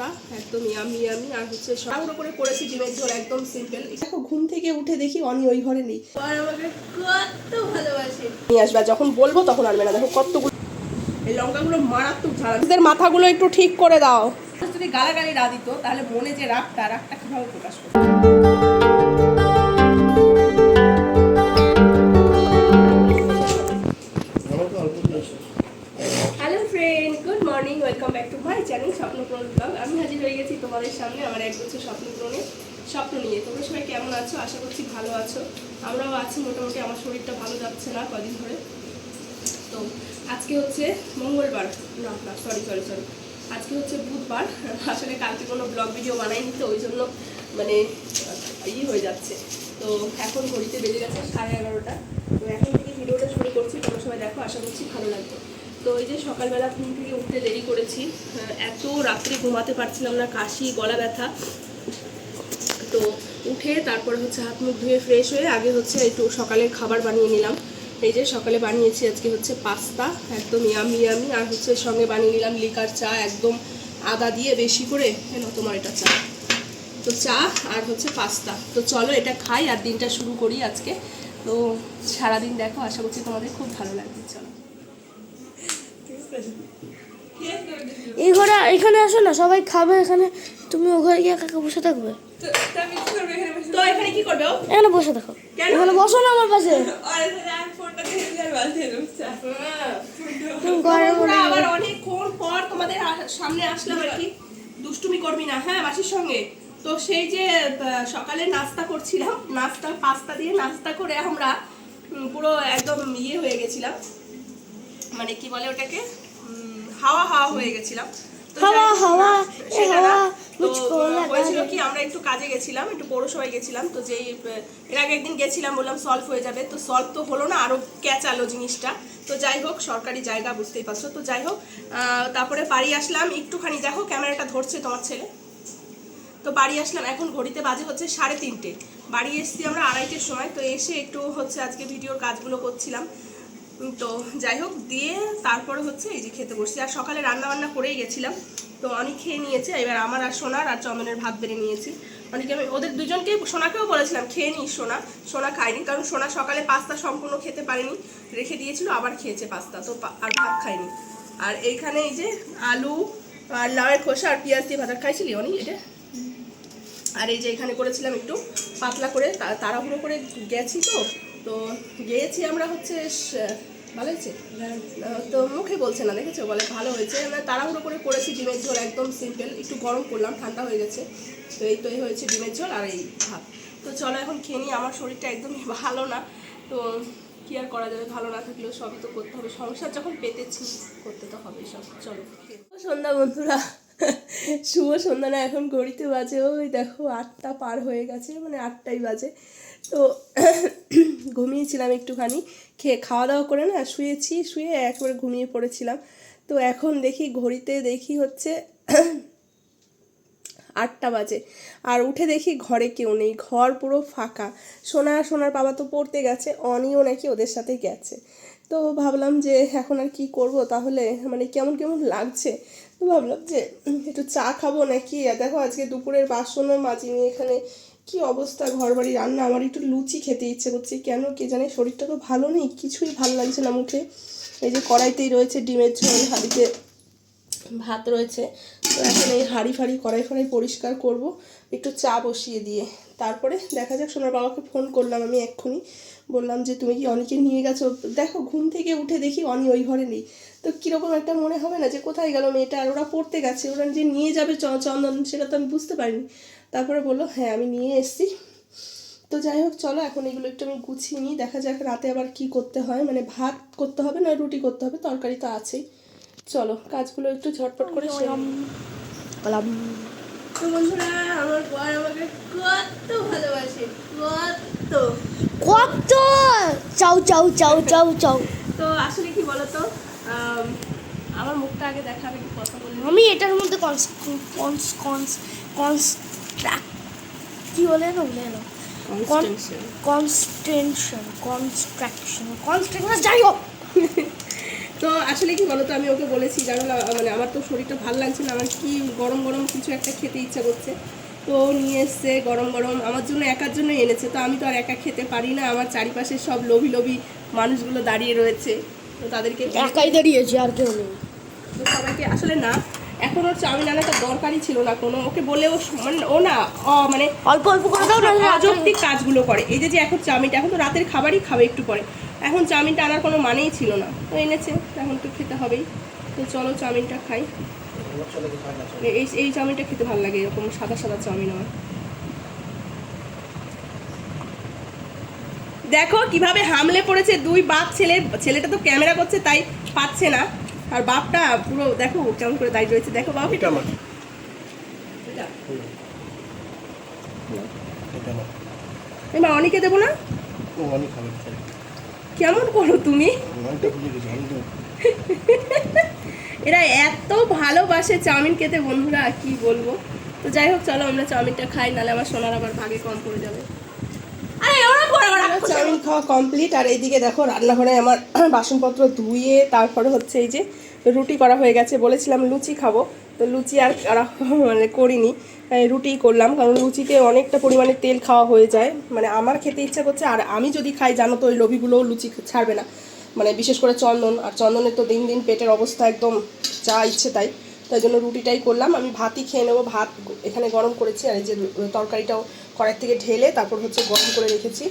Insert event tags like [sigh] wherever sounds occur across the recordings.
Pasta একদম yummy yummy আর হচ্ছে সবার উপরে করেছি ডিমের ঝোল একদম সিম্পল দেখো ঘুম থেকে উঠে দেখি অনি ওই ঘরে নেই। আর আমাকে কত ভালোবাসে। নিয়ে আসবে যখন বলব তখন আনবে না। দেখো কতগুলো এই লঙ্কাগুলো মারাত্মক ঝাল এদের মাথাগুলো একটু ঠিক করে দাও। যদি গালাগালি রা দিত তাহলে মনে যে রাগটা রাগটা কীভাবে প্রকাশ করবে সবাই কেমন আছো? আশা করছি ভালো আছো। আমরাও আছি, মোটামুটি আমার শরীরটা ভালো যাচ্ছে না কদিন ধরে। তো আজকে হচ্ছে মঙ্গলবার। না না সরি সরি সরি আজকে হচ্ছে বুধবার। আসলে কালকে কোনো ব্লগ ভিডিও বানাইনি, তো ওই জন্য মানে ই হয়ে যাচ্ছে। তো এখন ঘড়িতে বেজে গেছে সাড়ে এগারোটা। তো এখন থেকে ভিডিওটা শুরু করছি কোনো সময় দেখো, আশা করছি ভালো লাগবে। তো এই যে সকালবেলা ঘুম থেকে উঠতে দেরি করেছি, এত রাত্রে ঘুমাতে পারছিলাম না, কাশি, গলা ব্যথা। তো উঠে তারপরে হচ্ছে হাত মুখ ধুয়ে ফ্রেশ হয়ে আগে হচ্ছে একটু সকালের খাবার বানিয়ে নিলাম। এই যে সকালে বানিয়েছি আজকে হচ্ছে পাস্তা, একদম ইয়ামি ইয়ামি আর হচ্ছে সঙ্গে বানিয়ে নিলাম লিকার চা, একদম আদা দিয়ে বেশি করে এনো তোমার এটা চা। তো চা আর হচ্ছে পাস্তা। তো চলো এটা খাই আর দিনটা শুরু করি আজকে। তো সারাদিন দেখো, আশা করছি তোমাদের খুব ভালো লাগবে, চলো। এই ঘরে এখানে আসো না, সবাই খাবে এখানে। তুমি ও ঘরে গিয়ে কাকা বসে থাকবে? তো এখানে কি করবে এখানে বসে থাকো। এখানে বসো না আমার পাশে। আবার অনেকক্ষণ পর তোমাদের সামনে আসলাম আর কি? দুষ্টুমি করবি না হ্যাঁ মাসির সঙ্গে? তো সেই যে সকালে নাস্তা করছিলাম নাস্তা পাস্তা দিয়ে নাস্তা করে আমরা পুরো একদম ইয়ে হয়ে গেছিলাম। মানে কি বলে ওটাকে? হাওয়া হাওয়া হয়ে গেছিলাম। হাওয়া। হাওয়া, তো, হয়েছিল কি আমরা একটু কাজে গেছিলাম একটু পৌরসভায় গেছিলাম তো যেই এর আগে একদিন গেছিলাম বললাম সলভ হয়ে যাবে তো সলভ তো হলো না আরও ক্যাচালো জিনিসটা। তো যাই হোক সরকারি জায়গা বুঝতেই পারছ তো যাই হোক তারপরে বাড়ি আসলাম একটুখানি দেখো ক্যামেরাটা ধরছে তোমার ছেলে। তো বাড়ি আসলাম এখন ঘড়িতে বাজে হচ্ছে সাড়ে তিনটে। বাড়ি এসছি আমরা আড়াইটের সময় তো এসে একটু হচ্ছে আজকে ভিডিওর কাজগুলো করছিলাম। তো যাই হোক দিয়ে তারপরে হচ্ছে এই যে খেতে বসছি। আর সকালে রান্না বান্না করেই গেছিলাম। তো অনেক খেয়ে নিয়েছে। এবার আমার আর সোনার আর চন্দনের ভাত বেড়ে নিয়েছি। অনেকে আমি ওদের দুজনকেই সোনাকেও বলেছিলাম, খেয়ে নিস সোনা। সোনা খায়নি, কারণ সোনা সকালে পাস্তা সম্পূর্ণ খেতে পারেনি। রেখে দিয়েছিল, আবার খেয়েছে পাস্তা, তো আর ভাত খায়নি। আর এইখানে এই যে আলু আর লাউয়ের খোসা আর পেঁয়াজ দিয়ে ভাজা। খাইছিলি অনেক এটা? আর এই যে এখানে করেছিলাম একটু পাতলা করে তাড়াহুড়ো করে গেছি তো। তো গিয়েছি আমরা হচ্ছে ভালো হয়েছে? তো মুখে বলছে না, দেখেছ? বলে ভালো হয়েছে। মানে তাড়াহুড়ো করে করেছি ডিমের ঝোল, একদম সিম্পল একটু গরম করলাম, ঠান্ডা হয়ে গেছে। তো এই তো এই হয়েছে ডিমের ঝোল আর এই ভাত। তো চলো এখন খেয়ে নিই। আমার শরীরটা একদমই [laughs] ভালো না। তো কী আর করা যাবে? ভালো না থাকলেও সবই তো করতে হবে। সংসার যখন পেতেছি, করতে তো হবে সব। চলো। সন্ধ্যা বন্ধুরা। শুভ সন্ধ্যা না, এখন ঘড়িতে বাজে। ওই দেখো, আটটা পার হয়ে গেছে। মানে আটটাই বাজে। তো [coughs] ঘুমিয়েছিলাম একটুখানি, খেয়ে খাওয়া দাওয়া করে না শুয়েছি, শুয়ে একবারে ঘুমিয়ে পড়েছিলাম। তো এখন দেখি ঘড়িতে দেখি হচ্ছে [coughs] আটটা বাজে। আর উঠে দেখি ঘরে কেউ নেই, ঘর পুরো ফাঁকা। সোনা, সোনার বাবা তো পড়তে গেছে, অনিও নাকি ওদের সাথে গেছে। তো ভাবলাম যে এখন আর কি করব তাহলে? মানে কেমন কেমন লাগছে? তো ভাবলাম যে একটু চা খাব নাকি? দেখো আজকে দুপুরের বাসনও মাজিনি এখানে। কি অবস্থা ঘর বাড়ি রান্না? আমার একটু লুচি খেতে ইচ্ছে করছে। কেন কে জানে? শরীরটা তো ভালো নেই, কিছুই ভালো লাগছে না মুখে। এই যে কড়াইতেই রয়েছে ডিমের ঝোল, হাঁড়িতে ভাত রয়েছে। তো এখন এই হাঁড়ি ফাড়ি কড়াই ফড়াই পরিষ্কার করব, একটু চা বসিয়ে দিয়ে। তারপরে দেখা যাক সোনার বাবাকে ফোন করলাম আমি এক্ষুনি। বললাম যে তুমি কি অনেকে নিয়ে গেছো? দেখো ঘুম থেকে উঠে দেখি অনি ওই ঘরে নেই। তো কীরকম একটা মনে হবে না যে কোথায় গেল মেয়েটা? আর ওরা পড়তে গেছে ওরা যে নিয়ে যাবে চ- চন্দন সেটা তো আমি বুঝতে পারিনি। তারপরে বলল হ্যাঁ আমি নিয়ে এসেছি। তো যাই হোক চলো এখন এগুলো একটু আমি গুছিয়ে নিই। দেখা যাক রাতে আবার কি করতে হয়। মানে ভাত করতে হবে না রুটি করতে হবে? তরকারি তো আছেই। চলো কাজগুলো একটু ঝটপট করে তো বন্ধুরা আমার বর আমাকে কত ভালোবাসে কত। কত? চাও চাও চাও চাও চাও। তো আসলে কি বলতো আম, আমার মুখটা আগে দেখাবে একটু কথা বলি। আমি এটার মধ্যে কনস কনস কনস কনস্ট্রাক্ট কি বলে না বলে না কনস্টেনশন কনস্ট্রাকশন কনস্ট্রাকশন যাই হোক। [laughs] তো আসলে কি বলতো আমি ওকে বলেছি জানো না মানে আমার তো শরীরটা ভালো লাগছে না আমার কি গরম গরম কিছু একটা খেতে ইচ্ছা করছে। তো ও নিয়ে এসছে গরম গরম আমার জন্য একার জন্য এনেছে তো আমি তো আর একা খেতে পারি না আমার চারিপাশে সব লোভি লোভি মানুষগুলো দাঁড়িয়ে রয়েছে তো তাদেরকে একাই দাঁড়িয়েছি আর কেউ নেই। তো সবাইকে আসলে না এখন ওর চাউমিন আনাটা দরকারই ছিল না কোনো ওকে বলেও স- মানে ও না অ মানে অল্প অল্প করে অযৌক্তিক কাজগুলো করে এই যে যে এখন চাউমিনটা এখন তো রাতের খাবারই খাবে একটু পরে। এখন চাউমিনটা আনার কোনো মানেই ছিল না। তো এনেছে এখন তো খেতে হবেই। তো চলো চাউমিনটা খাই। এই এই চাউমিনটা খেতে ভালো লাগে এরকম সাদা সাদা চাউমিন আমার দেখো কীভাবে হামলে পড়েছে দুই বাপ ছেলে ছেলেটা তো ক্যামেরা করছে তাই পাচ্ছে না। আর বাপটা পুরো দেখো কেমন করে দাঁড়িয়ে রয়েছে। দেখো বাপ এটা আমার। এবার অনেকে দেবো না? ও অনেক। কেমন করো তুমি? এরা এত ভালোবাসে চাউমিন খেতে বন্ধুরা কি বলব? তো যাই হোক চলো আমরা চাউমিনটা খাই নাহলে আমার সোনার আবার ভাগে কম পড়ে যাবে। আরে ওরা পড়ে চাউমিন খাওয়া কমপ্লিট আর এইদিকে দেখো রান্নাঘরে আমার [clears throat] বাসনপত্র ধুয়ে তারপরে হচ্ছে এই যে রুটি করা হয়ে গেছে বলেছিলাম লুচি খাব। তো লুচি আর মানে করিনি রুটিই করলাম, কারণ লুচিতে অনেকটা পরিমাণে তেল খাওয়া হয়ে যায়। মানে আমার খেতে ইচ্ছা করছে, আর আমি যদি খাই, জানো তো ওই লোভিগুলোও লুচি ছাড়বে না। মানে বিশেষ করে চন্দন, আর চন্দনের তো দিন দিন পেটের অবস্থা একদম যা ইচ্ছে তাই। তাই জন্য রুটিটাই করলাম, আমি ভাতই খেয়ে নেব, ভাত এখানে গরম করেছি, আর এই যে তরকারিটাও কড়াই থেকে ঢেলে তারপর হচ্ছে গরম করে রেখেছি।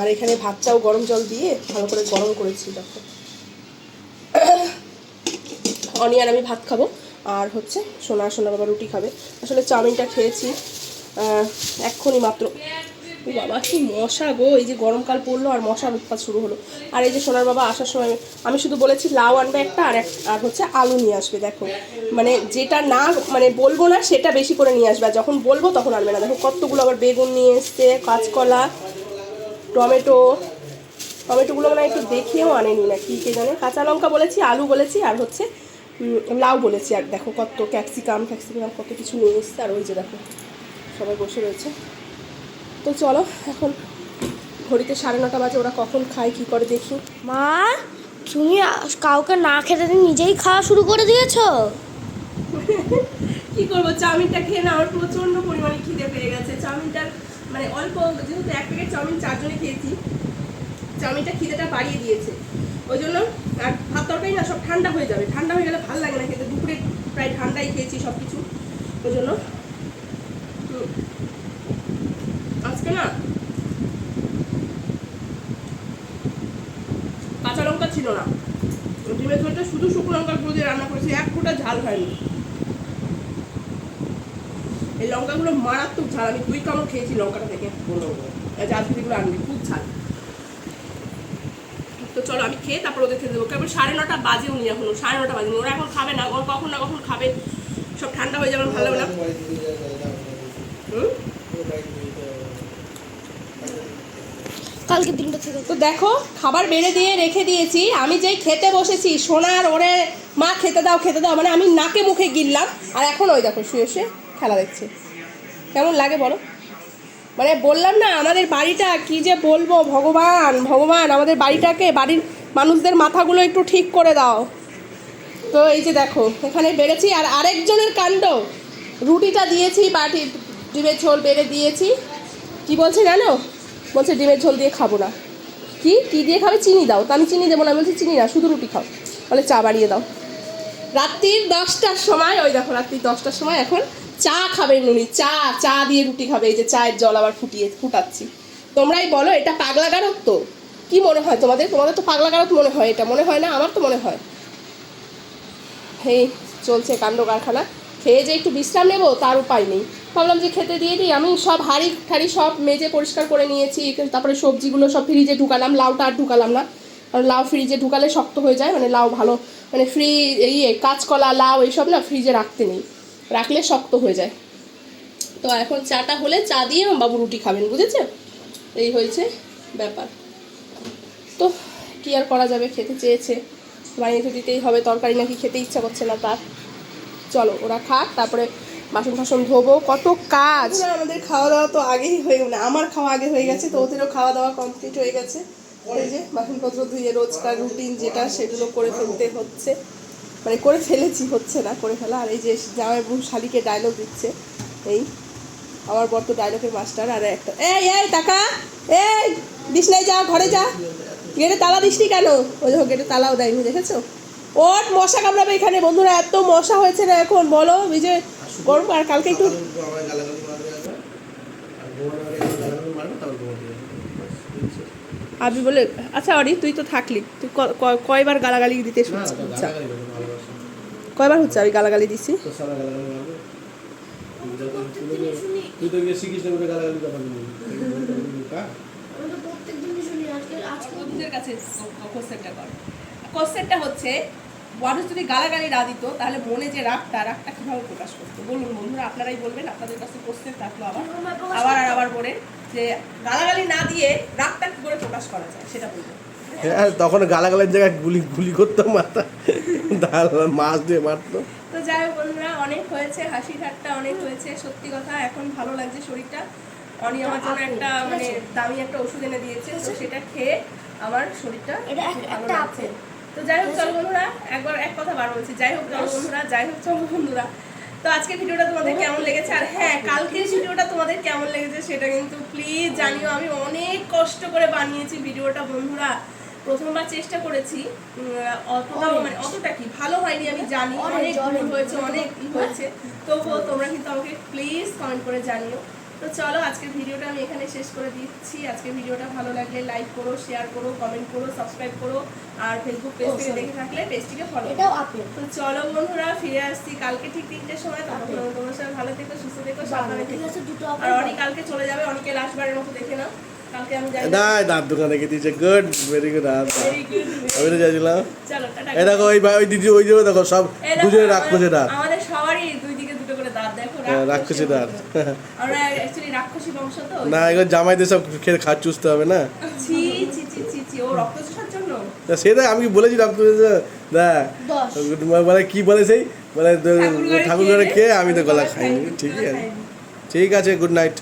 আর এখানে ভাতটাও গরম জল দিয়ে ভালো করে গরম করেছি, দেখো। [coughs] অনিয়ান আমি ভাত খাব। আর হচ্ছে সোনা সোনা বাবা রুটি খাবে। আসলে চাউমিনটা খেয়েছি এক্ষুনি মাত্র। বাবা, কি মশা গো, এই যে গরমকাল পড়ল আর মশার উৎপাত শুরু হলো। আর এই যে সোনার বাবা আসার সময়, আমি শুধু বলেছি লাউ আনবে একটা আর এক, আর হচ্ছে আলু নিয়ে আসবে, দেখো। মানে যেটা না মানে বলব না, সেটা বেশি করে নিয়ে আসবে। আর যখন বলব তখন আনবে না। দেখো কতগুলো আবার বেগুন নিয়ে এসছে, কাঁচকলা, টমেটো। টমেটোগুলো মানে একটু দেখিয়েও আনেনি না, কি কে জানে। কাঁচা লঙ্কা বলেছি, আলু বলেছি, আর হচ্ছে লাউ বলেছি আর দেখো কত ক্যাপসিকাম ক্যাপসিকাম কত কিছু নিয়ে এসছে আর ওই যে দেখো সবাই বসে রয়েছে। তো চলো এখন ঘড়িতে সাড়ে নটা বাজে ওরা কখন খায় কি করে দেখি। মা তুমি কাউকে না খেতে দিয়ে নিজেই খাওয়া শুরু করে দিয়েছ? [laughs] কি করব চাউমিনটা খেয়ে না আমার প্রচণ্ড পরিমাণে খিদে পেয়ে গেছে। চাউমিনটা মানে অল্প যেহেতু এক প্যাকেট চাউমিন চারজনে খেয়েছি চাউমিনটা খিদেটা বাড়িয়ে দিয়েছে। ওই জন্য আর ভাত তরকারি না সব ঠান্ডা হয়ে যাবে। ঠান্ডা হয়ে গেলে ভালো লাগে না খেতে। দুপুরে প্রায় ঠান্ডাই খেয়েছি সব কিছু ওই জন্য আজকে না কাঁচা লঙ্কা ছিল না। ডিমের ঝোলটা শুধু শুকনো লঙ্কা গুঁড়ো দিয়ে রান্না করেছি এক ফোঁটা ঝাল হয়নি। এই লঙ্কাগুলো মারাত্মক ঝাল আমি দুই কামড় খেয়েছি লঙ্কাটা থেকে। এই ঝাল ফিরিগুলো আনবি খুব ঝাল। চলো আমি খেয়ে তারপর ওদের খেতে দেবো। কেবল সাড়ে নটা বাজে উনি এখন সাড়ে নটা বাজেনি। ওরা এখন খাবে না ওরা কখন না কখন খাবে সব ঠান্ডা হয়ে যাবে ভালো না। কালকে দিনটা থেকে তো দেখো খাবার বেড়ে দিয়ে রেখে দিয়েছি। আমি যেই খেতে বসেছি সোনার ওরে মা খেতে দাও খেতে দাও মানে আমি নাকে মুখে গিললাম। আর এখন ওই দেখো শুয়ে শুয়ে খেলা দেখছে। কেমন লাগে বলো? মানে বললাম না, আমাদের বাড়িটা কি যে বলব? ভগবান ভগবান, আমাদের বাড়িটাকে, বাড়ির মানুষদের মাথাগুলো একটু ঠিক করে দাও। তো এই যে দেখো, এখানে বেড়েছি আর আরেকজনের কাণ্ড। রুটিটা দিয়েছি, বাটি, ডিমের ঝোল বেড়ে দিয়েছি। কি বলছে জানো? বলছে ডিমের ঝোল দিয়ে খাব না। কি? কি দিয়ে খাবে? চিনি দাও। তা আমি চিনি দেবো না বলছি চিনি না, শুধু রুটি খাও। বলে চা বাড়িয়ে দাও। রাত্রির দশটার সময়, ওই দেখো, রাত্রির দশটার সময় এখন চা খাবে নুনি চা চা দিয়ে রুটি খাবে, এই যে চায়ের জল আবার ফুটিয়ে, ফুটাচ্ছি। তোমরাই বলো, এটা পাগলা গারত তো? কি মনে হয় তোমাদের? তোমাদের তো পাগলা গারত মনে হয়, এটা মনে হয় না? আমার তো মনে হয়। এই চলছে কাণ্ড কারখানা। খেয়ে যে একটু বিশ্রাম নেব, তার উপায় নেই। ভাবলাম যে খেতে দিয়ে দিই, আমি সব হাঁড়ি ঠাড়ি সব মেজে পরিষ্কার করে নিয়েছি, তারপরে সবজিগুলো সব ফ্রিজে ঢুকালাম, লাউটা আর ঢুকালাম না। কারণ লাউ ফ্রিজে ঢুকালে শক্ত হয়ে যায় মানে লাউ ভালো মানে ফ্রি ইয়ে কাঁচকলা, লাউ, এইসব না ফ্রিজে রাখতে নেই। রাখলে শক্ত হয়ে যায়। তো এখন চাটা হলে চা দিয়ে আমার বাবু রুটি খাবেন, বুঝেছে? এই হয়েছে ব্যাপার। তো কি আর করা যাবে? খেতে চেয়েছে। বানিয়ে তো দিতেই হবে, তরকারি নাকি খেতে ইচ্ছা করছে না তার। চলো, ওরা খাক, তারপরে বাসন টাসন ধোবো। কত কাজ! আমাদের খাওয়া দাওয়া তো আগেই হয়ে মানে আমার খাওয়া আগে হয়ে গেছে, তো ওদেরও খাওয়া দাওয়া কমপ্লিট হয়ে গেছে। এই যে বাসনপত্র ধুয়ে, রোজকার রুটিন যেটা, সেগুলো করে ফেলতে হচ্ছে। মানে করে ফেলেছি হচ্ছে না করে ফেলা আর এই যে জামাইবাবু শালিকে ডায়লগ দিচ্ছে এই আমার বর তো ডায়লগের মাস্টার আর একটা এই এই টাকা এই বিছনায় যা ঘরে যা গেটে তালা দিসনি কেন ওই দেখো গেটে তালাও দেয়নি দেখেছ ওট মশা কামড়াবে এখানে বন্ধুরা এত মশা হয়েছে না এখন বলো এই যে গরম আর কালকে একটু। আবি বলে আচ্ছা অরি তুই তো থাকলি তুই কয়বার গালাগালি দিতে শুনছিস আচ্ছা। কয়বার হচ্ছে? আমি গালাগালি দিছি। কোশ্চেনটা হচ্ছে মানুষ যদি গালাগালি না দিত তাহলে মনে যে রাগটা রাগটা কীভাবে প্রকাশ করতো? বলুন বন্ধুরা আপনারাই বলবেন আপনাদের কাছে কোশ্চেন থাকল আবার। আবার আর আবার বলে যে গালাগালি না দিয়ে রাগটা কি করে প্রকাশ করা যায় সেটা বলবেন হ্যাঁ তখন গালাগালের জায়গায় গুলি গুলি করতাম মাথা। ডাল মাছ দিয়ে মারতো। তো যাই হোক বন্ধুরা অনেক হয়েছে হাসি ঠাট্টা অনেক হয়েছে সত্যি কথা এখন ভালো লাগছে শরীরটা। অনি আমার জন্য একটা মানে দামি একটা ওষুধ এনে দিয়েছে তো সেটা খেয়ে আমার শরীরটা ভালো লাগছে। তো যাই হোক চলো বন্ধুরা একবার এক কথা বার বলছি। যাই হোক চলো বন্ধুরা যাই হোক চলো বন্ধুরা। তো আজকে ভিডিওটা তোমাদের কেমন লেগেছে? আর হ্যাঁ কালকের ভিডিওটা তোমাদের কেমন লেগেছে সেটা কিন্তু প্লিজ জানিও। আমি অনেক কষ্ট করে বানিয়েছি ভিডিওটা বন্ধুরা। প্রথমবার চেষ্টা করেছি অতটাও মানে অতটা কি ভালো হয়নি আমি জানি অনেক, ভুল হয়েছে অনেক ই হয়েছে। তবুও তোমরা কিন্তু আমাকে প্লিজ কমেন্ট করে জানিও। তো চলো আজকের ভিডিওটা আমি এখানে শেষ করে দিচ্ছি। আজকের ভিডিওটা ভালো লাগলে লাইক করো শেয়ার করো কমেন্ট করো সাবস্ক্রাইব করো আর ফেসবুক পেজ Oh, থেকে. দেখে থাকলে পেজটিকে ফলো তো চলো বন্ধুরা ফিরে আসছি কালকে ঠিক তিনটের সময়। তখন তোমার সবাই ভালো থেকো সুস্থ থেকো সাবধানে থেকো। আর অনেক কালকে চলে যাবে অনেকে লাস্টবারের মতো দেখে নাও। দাঁত দোকান দিয়েছে। গুড ভেরি গুড আর আমি তো চাইছিলাম এই দেখো ওই ওই দিদি ওই যে দেখো সব দুজনে রাগ আমাদের- করছে দাঁত। আমাদের সবারই দুই দিকে দুটো করে দাঁত দেখো হ্যাঁ, রাগ রাক্ষসী করছে দাঁত। আমরা অ্যাকচুয়ালি রাক্ষসী বংশ তো না এগুলো জামাইদের সব খেয়ে খাট চুষতে হবে না? ছি ছি ছি ছি ছি ও রক্ত চোষার জন্য? তা সেটা আমি বলেছি রক্ত মানে কি বলে সেই? মানে ঠাকুর ঘরে খেয়ে আমি তো গলা খাইনি খাইনি, ঠিকই আছে। ঠিক আছে গুড নাইট